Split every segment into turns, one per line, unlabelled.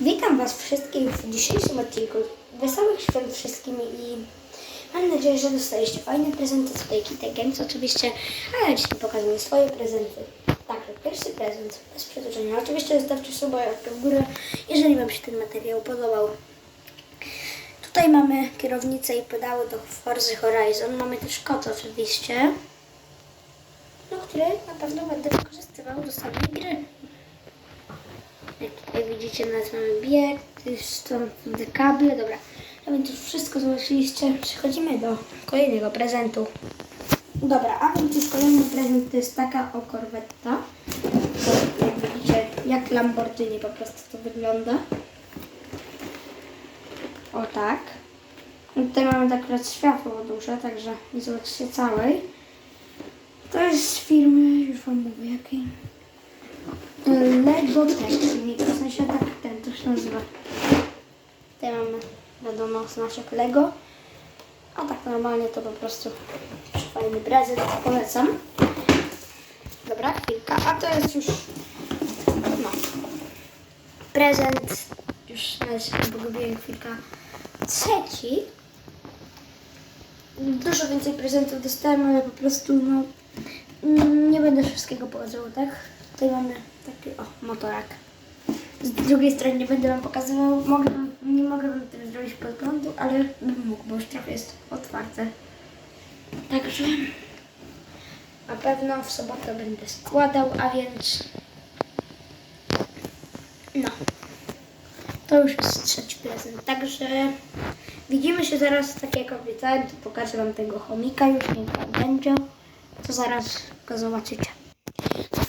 Witam Was wszystkich w dzisiejszym odcinku. Wesołych świąt wszystkim i mam nadzieję, że dostaliście fajne prezenty z Kite Games oczywiście, a ja dzisiaj pokazuję swoje prezenty. Także pierwszy prezent, bez przedłużenia. Oczywiście zostawcie suba i łapkę w górę, jeżeli Wam się ten materiał podobał. Tutaj mamy kierownicę i pedały do Forza Horizon. Mamy też kot oczywiście, no, który na pewno będę wykorzystywał do samej gry. Widzicie, nas mamy bieg, już są te kable, dobra. A więc już wszystko zobaczyliście. Przechodzimy do kolejnego prezentu. Dobra, a więc już kolejny prezent to jest taka o korwetta. To, jak widzicie, jak Lamborghini po prostu to wygląda. O tak. I Tutaj mamy akurat światło duże, także nie zobaczycie całej. To jest z firmy, już wam mówię jakiej. Lego Technik, w sensie tak ten to się nazywa. Tutaj mamy wiadomo znaczek Lego. A tak normalnie to po prostu fajny prezent, polecam. Dobra, chwilka, a to jest już no, prezent, już nawet pogubiłem chwilka, trzeci. Dużo więcej prezentów dostałem, ale po prostu no, mm, nie będę wszystkiego pokazywał, tak? Tutaj mamy taki, o, motorak. Z drugiej strony nie będę Wam pokazywał, mogę, nie mogę Wam teraz zrobić podglądu, ale bym mógł, bo już trochę jest otwarte. Także na pewno w sobotę będę składał, a więc no. To już jest trzeci prezent. Także widzimy się zaraz, tak jak obiecałem, to pokażę Wam tego chomika, już Wam będzie. To zaraz go zobaczycie.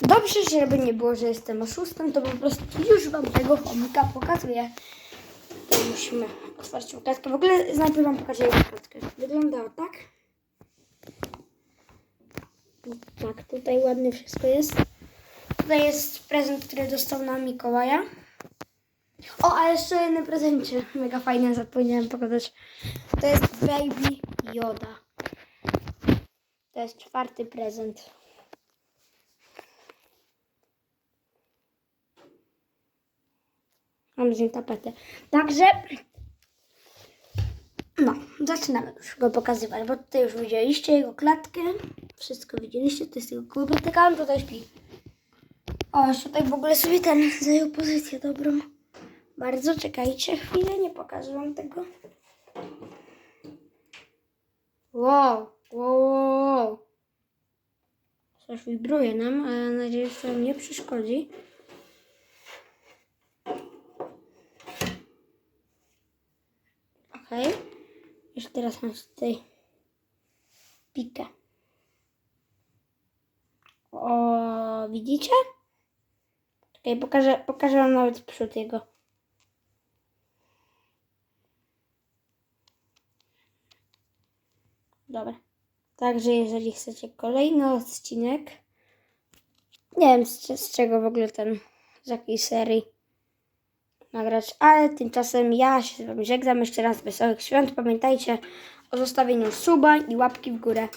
Dobrze, żeby nie było, że jestem oszustem, to po prostu już Wam tego chomika pokazuję. Tutaj musimy otworzyć klatkę. W ogóle najpierw Wam pokażę jego klatkę. Wygląda tak. Tak, tutaj ładnie wszystko jest. Tutaj jest prezent, który dostał na Mikołaja. O, a jeszcze jeden prezencie. Mega fajne, zapomniałem pokazać. To jest Baby Yoda. To jest czwarty prezent. Mam z nim tapetę. Także, no, zaczynamy już go pokazywać, bo tutaj już widzieliście jego klatkę. Wszystko widzieliście, to jest jego kłóbetyka, on tutaj śpi. O, jeszcze tutaj w ogóle sobie ten zajął pozycję dobrą. Bardzo czekajcie chwilę, nie pokażę wam tego. Wow, wow, wow. Coś wibruje nam, ale mam nadzieję, że to nie przeszkodzi. Okej. Jeszcze teraz mam tutaj pikę. O, widzicie? Czekaj, pokażę, pokażę wam nawet przód jego. Dobra. Także jeżeli chcecie kolejny odcinek, nie wiem z, z czego w ogóle ten, z jakiej serii nagrać, ale tymczasem ja się z wami żegnam jeszcze raz wesołych świąt. Pamiętajcie o zostawieniu suba i łapki w górę.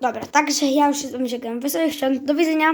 Dobra, także ja już się z wami żegnam. Wesołych świąt, do widzenia.